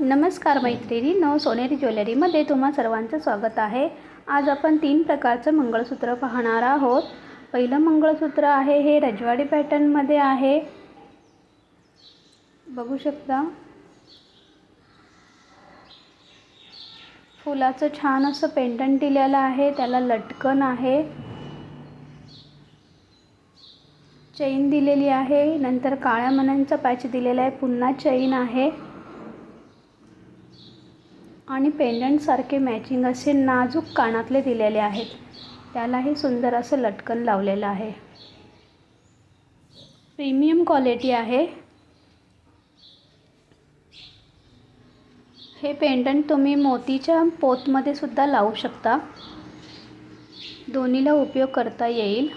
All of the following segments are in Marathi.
नमस्कार मैत्रिणी नव सोनेरी ज्वेलरीमध्ये तुम्हा सर्वांचं स्वागत आहे. आज आपण तीन प्रकारचं मंगळसूत्र पाहणार आहोत. पहिलं मंगळसूत्र आहे हे रजवाडी पॅटर्नमध्ये आहे. बघू शकता. फुलाचं छान असं पेंडंट दिलेलं आहे त्याला लटकन आहे. चैन दिलेली आहे नंतर काळ्या मण्यांचा पॅच दिलेला आहे पुन्हा चैन आहे. आणि पेंडंटसारखे मॅचिंग असे नाजूक कानातले दिलेले आहेत. त्यालाही सुंदर असं लटकन लावलेलं आहे. प्रीमियम क्वालिटी आहे. हे पेंडंट तुम्ही मोतीच्या पोतमध्ये सुद्धा लावू शकता. दोन्हीला उपयोग करता येईल.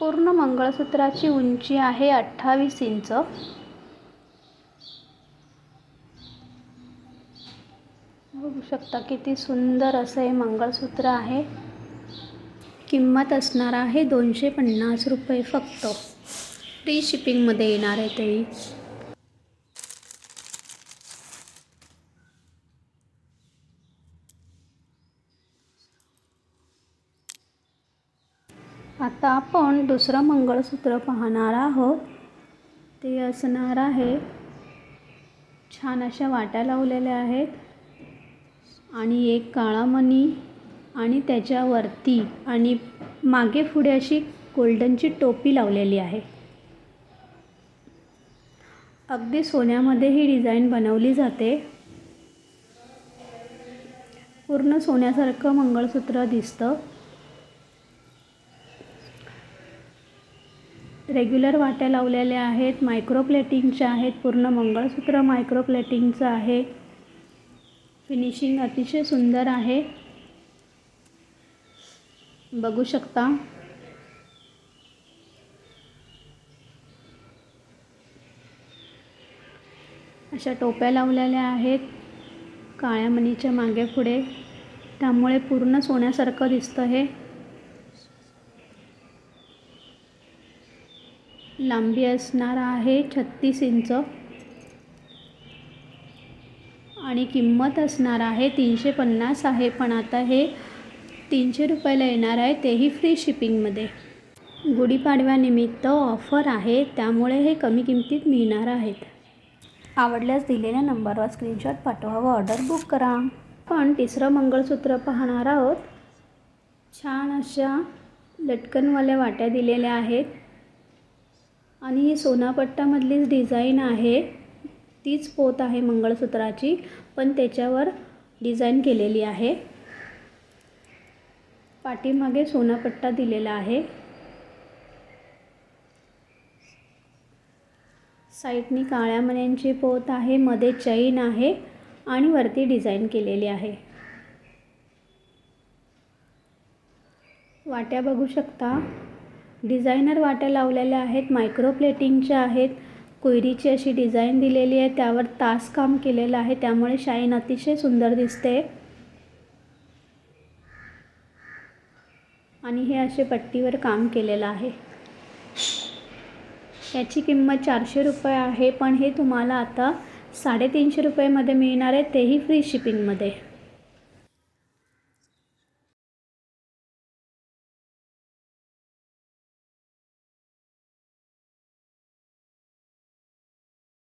पूर्ण मंगळसूत्राची उंची आहे अठ्ठावीस इंच. बघू शकता किती सुंदर असं हे मंगळसूत्र आहे. किंमत असणार आहे दोनशे पन्नास रुपये फक्त. फ्री शिपिंगमध्ये येणार आहे तेही आता आपण दुसरं मंगळसूत्र पाहणार आहोत. ते असणार आहे. छान अशा वाट्या लावलेल्या आहेत. आणि एक काळा मणी आणि त्याच्यावरती आणि मागे पुढे अशी गोल्डनची टोपी लावलेली आहे. अगदी सोन्यामध्ये ही डिझाईन बनवली जाते. पूर्ण सोन्यासारखं मंगळसूत्र दिसतं. रेग्युलर वाट्या लावलेल्या आहेत मायक्रो प्लेटिंगच्या आहेत पूर्ण मंगळसूत्र मायक्रो प्लेटिंगचं आहे. फिनिशिंग अतिशय सुंदर आहे. बघू शकता. अशा टोप्या लावलेल्या आहेत. काळ्या मणीच्या मागे पुढे. त्यामुळे पूर्ण सोन्यासारखं दिसतं हे. लांबी असणार आहे छत्तीस इंच. आणि किंमत असणार आहे तीनशे पन्नास आहे पण आता हे तीनशे रुपयाला येणार आहे तेही फ्री शिपिंगमध्ये गुढीपाडव्यानिमित्त ऑफर आहे त्यामुळे हे कमी किमतीत मिळणार आहेत. आवडल्यास दिलेल्या नंबरवर स्क्रीनशॉट पाठवा व ऑर्डर बुक करा. पण तिसरं मंगळसूत्र पाहणार आहोत. छान अशा लटकनवाल्या वाट्या दिलेल्या आहेत. आणि ही सोनापट्टामधलीच डिझाईन आहे. तीच पोत आहे मंगळसूत्राची पण त्याच्यावर डिझाईन केलेली आहे. पाठीमागे सोनापट्टा दिलेला आहे. साईडनी काळ्या मण्यांची पोत आहे मध्ये चैन आहे आणि वरती डिझाईन केलेली आहे. वाट्या बघू शकता. डिझायनर वाट्या लावलेल्या आहेत मायक्रो प्लेटिंगच्या आहेत. कोयरीची अशी डिझाईन दिलेली आहे त्यावर तास काम केलेलं आहे त्यामुळे शाईन अतिशय सुंदर दिसते. आणि हे असे पट्टीवर काम केलेलं आहे. याची किंमत चारशे रुपये आहे पण हे तुम्हाला आता साडेतीनशे रुपयेमध्ये मिळणार आहे तेही फ्री शिपिंगमध्ये